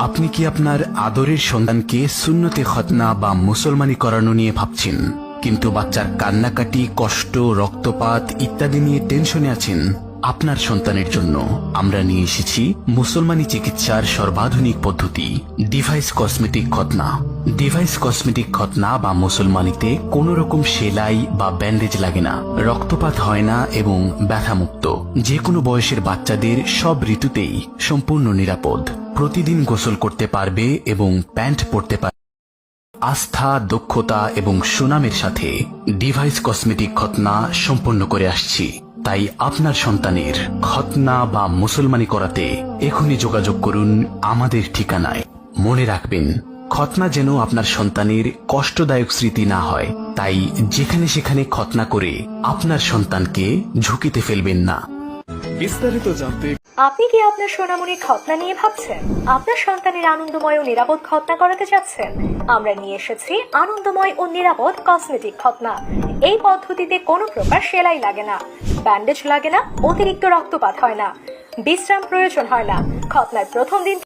আপনি কি আপনার আদরের সন্তানকে সুন্নতে খতনা বা মুসলমানি করানো নিয়ে ভাবছেন? কিন্তু বাচ্চার কান্নাকাটি, কষ্ট, রক্তপাত ইত্যাদি নিয়ে টেনশনে আছেন আপনার সন্তানের জন্য। আমরা নিয়ে এসেছি মুসলমানি চিকিৎসার সর্বাধুনিক পদ্ধতি, ডিভাইস কসমেটিক খতনা। ডিভাইস কসমেটিক খতনা বা মুসলমানিতে কোনো রকম সেলাই বা ব্যান্ডেজ লাগে না। রক্তপাত হয় না এবং ব্যথামুক্ত। যে কোনো বয়সের বাচ্চাদের সব ঋতুতেই সম্পূর্ণ নিরাপদ। প্রতিদিন গোসল করতে পারবে এবং প্যান্ট পরতে পারবে। আস্থা, দক্ষতা এবং সুনামের সাথে ডিভাইস কসমেটিক খতনা সম্পন্ন করে আসছি। তাই আপনার সন্তানের খতনা বা মুসলমানি করাতে এখনই যোগাযোগ করুন আমাদের ঠিকানায়। মনে রাখবেন খতনা যেন আপনার সন্তানের কষ্টদায়ক স্মৃতি না হয়, তাই যেখানে সেখানে খতনা করে আপনার সন্তানকে ঝুঁকিতে ফেলবেন না। বিস্তারিত জানতে আপনি কি আপনার সোনামণির খতনা নিয়ে ভাবছেন? আপনার সন্তানের আনন্দময় ও নিরাপদ খতনা করাতে চাচ্ছেন আমরা নিয়ে এসেছি আনন্দময় ও নিরাপদ কসমেটিক খতনা এই পদ্ধতিতে কোনো প্রকার সেলাই লাগে না। ব্যান্ডেজ লাগে না, অতিরিক্ত রক্তপাত হয় না। বিশ্রাম প্রয়োজন হয় না। খতনার প্রথম দিন